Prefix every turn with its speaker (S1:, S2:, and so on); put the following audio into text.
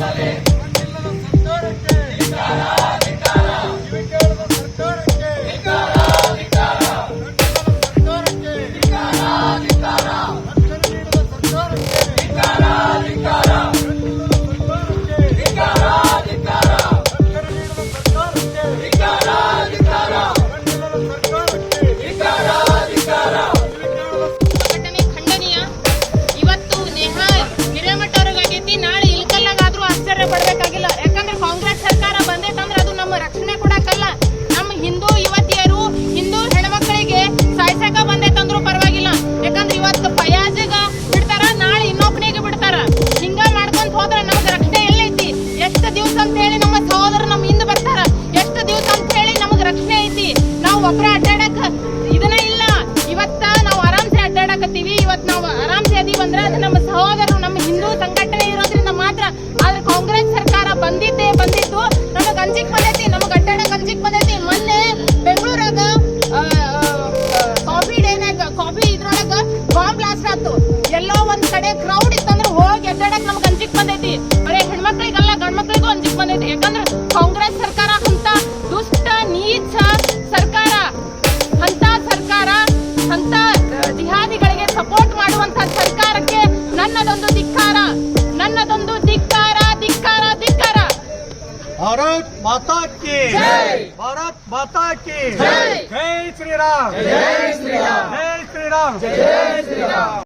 S1: Jerusalem. ಪಡ್ಬೇಕಾಗಿಲ್ಲ ಯಾಕಂದ್ರೆ ಕಾಂಗ್ರೆಸ್ ಸರ್ಕಾರ ಬಂದೈತಂದ್ರೆ ಅದು ನಮ್ಮ ರಕ್ಷಣೆ ಕೊಡಕ್ಕಲ್ಲ. ನಮ್ಮ ಹಿಂದೂ ಯುವತಿಯರು, ಹಿಂದೂ ಹೆಣ್ಮಕ್ಳಿಗೆ ಸಾಯ್ಸಕ ಬಂದೈತಂದ್ರೂ ಪರವಾಗಿಲ್ಲ. ಯಾಕಂದ್ರೆ ಇವತ್ತು ಫಯಾಜಿಗ ಬಿಡ್ತಾರ, ನಾಳೆ ಇನ್ನೊಬ್ಬನಿಗೆ ಬಿಡ್ತಾರ. ಹಿಂಗ ಮಾಡ್ಕೊಂತ ಹೋದ್ರೆ ನಮ್ಗೆ ರಕ್ಷಣೆ ಎಲ್ಲೈತಿ. ಎಷ್ಟು ದಿವಸ ಅಂತ ಹೇಳಿ ನಮ್ಮ ಸಹೋದರ ನಮ್ಮ ಹಿಂದೆ ಬರ್ತಾರ. ಎಷ್ಟು ದಿವಸ ಅಂತ ಹೇಳಿ ನಮಗ್ ರಕ್ಷಣೆ ಐತಿ. ನಾವು ಒಬ್ಬರ ಅಡ್ಡಾಡಕ್ ಹೋಗಿ ಅಡ್ಡಾಡಕ್ ನಮ್ಗೆ ಅಂಜಿಕ್ ಬಂದೈತಿ. ಬರೀ ಹೆಣ್ಮಕ್ಳಿಗಲ್ಲ ಗಂಡ್ ಮಕ್ಳಿಗೂ ಅಂಜಿಕ್ ಬಂದೈತಿ. ಯಾಕಂದ್ರೆ ಕಾಂಗ್ರೆಸ್ ಸರ್ಕಾರ ಅಂತ ದುಷ್ಟ ನೀಚ ಸರ್ಕಾರ. ಅಂತ ಸರ್ಕಾರ ಅಂತ ಜಿಹಾದಿಗಳಿಗೆ ಸಪೋರ್ಟ್ ಮಾಡುವಂತ ಸರ್ಕಾರಕ್ಕೆ ನನ್ನದೊಂದು ಧಿಕ್ಕಾರ. ನನ್ನದೊಂದು ಧಿಕ್ಕಾರ ಧಿಕ್ಕಾರ ಧಿಕ್ಕಾರ.
S2: ಭಾರತ್ ಮಾತಾ
S1: ಕಿ
S2: ಭಾರತ್ ಮಾತಾ ಕಿ ಜೈ ಶ್ರೀರಾಮ್. ಜೈ ಶ್ರೀರಾಮ್. ಜೈ ಶ್ರೀರಾಮ್.